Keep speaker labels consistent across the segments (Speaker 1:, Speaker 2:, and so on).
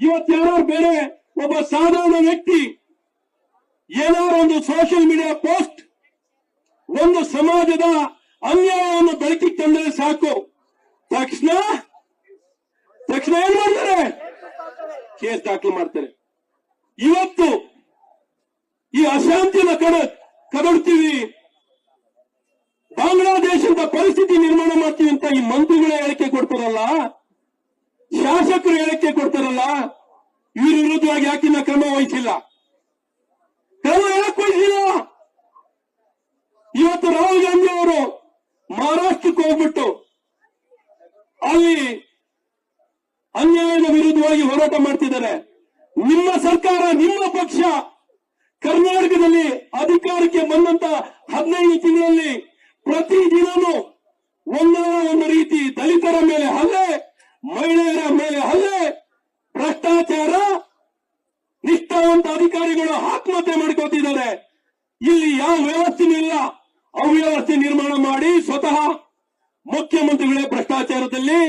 Speaker 1: ಇವತ್ತು ಯಾರೋ ಬೇರೆ ಒಬ್ಬ ಸಾಧಾರಣ ವ್ಯಕ್ತಿ ಏನಾದ್ರು ಒಂದು ಸೋಷಿಯಲ್ ಮೀಡಿಯಾ ಪೋಸ್ಟ್ ಒಂದು ಸಮಾಜದ ಅನ್ಯಾಯವನ್ನು ಬೆಳಕಿಗೆ ತಂದರೆ ಸಾಕು. ತಕ್ಷಣ ತಕ್ಷಣ ಏನ್ ಮಾಡ್ತಾರೆ? ಕೇಸ್ ದಾಖಲು ಮಾಡ್ತಾರೆ. ಇವತ್ತು ಈ ಅಶಾಂತಿನ ಕಡ, ಕದಡ್ತೀವಿ. ಬಾಂಗ್ಲಾದೇಶದ ಪರಿಸ್ಥಿತಿ ನಿರ್ಮಾಣ ಮಾಡ್ತೀವಿ ಅಂತ ಈ ಮಂತ್ರಿಗಳೇ ಹೇಳಿಕೆ ಕೊಡ್ತಾರಲ್ಲ ಶಾಸಕರು ಹೇಳಕ್ಕೆ ಕೊಡ್ತಾರಲ್ಲ, ಇವ್ರ ವಿರುದ್ಧವಾಗಿ ಯಾಕಿನ್ನ ಕ್ರಮ ವಹಿಸಿಲ್ಲ. ಕ್ರಮ ಯಾಕೆ ವಹಿಸಿಲ್ಲ? ಇವತ್ತು ರಾಹುಲ್ ಗಾಂಧಿ ಅವರು ಮಹಾರಾಷ್ಟ್ರಕ್ಕೆ ಹೋಗ್ಬಿಟ್ಟು ಅಲ್ಲಿ ಅನ್ಯಾಯದ ವಿರುದ್ಧವಾಗಿ ಹೋರಾಟ ಮಾಡ್ತಿದ್ದಾರೆ. ನಿಮ್ಮ ಸರ್ಕಾರ, ನಿಮ್ಮ ಪಕ್ಷ ಕರ್ನಾಟಕದಲ್ಲಿ ಅಧಿಕಾರಕ್ಕೆ ಬಂದಂತ ಹದಿನೈದು ತಿಂಗಳಲ್ಲಿ ಪ್ರತಿದಿನನೂ ಒಂದಲ್ಲ ಒಂದು ರೀತಿ ದಲಿತರ ಮೇಲೆ ಹಲ್ಲೆ ಮಹಿಳೆಯರ ಮೇಲೆ ಹಲ್ಲೆ, ಭ್ರಷ್ಟಾಚಾರ, ನಿಷ್ಠಾವಂತ ಅಧಿಕಾರಿಗಳು ಆತ್ಮಹತ್ಯೆ ಮಾಡ್ಕೋತಿದ್ದಾರೆ ಇಲ್ಲಿ ಯಾವ ವ್ಯವಸ್ಥೆನೂ ಇಲ್ಲ. ಅವ್ಯವಸ್ಥೆ ನಿರ್ಮಾಣ ಮಾಡಿ ಸ್ವತಃ ಮುಖ್ಯಮಂತ್ರಿಗಳೇ ಭ್ರಷ್ಟಾಚಾರದಲ್ಲಿ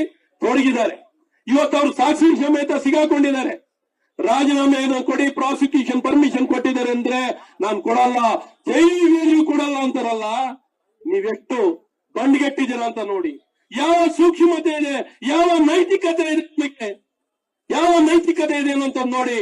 Speaker 1: ತೊಡಗಿದ್ದಾರೆ. ಇವತ್ತು ಅವರು ಸಾಕ್ಷಿ ಸಮೇತ ಸಿಗಾಕೊಂಡಿದ್ದಾರೆ. ರಾಜೀನಾಮೆಯನ್ನು ಕೊಡಿ, ಪ್ರಾಸಿಕ್ಯೂಷನ್ ಪರ್ಮಿಷನ್ ಕೊಟ್ಟಿದ್ದಾರೆ ಅಂದ್ರೆ ನಾನು ಕೊಡಲ್ಲ, ಜೈಲಿಗೆ ಕೊಡಲ್ಲ ಅಂತಾರಲ್ಲ? ನೀವೆಷ್ಟು ಬಂಡ್ಗೆಟ್ಟಿದ್ದೀರ ಅಂತ ನೋಡಿ. ಯಾವ ಸೂಕ್ಷ್ಮತೆ ಇದೆ ಯಾವ ನೈತಿಕತೆ ಇದೆ ಯಾವ ನೈತಿಕತೆ ಇದೆ ಅಂತ ನೋಡಿ.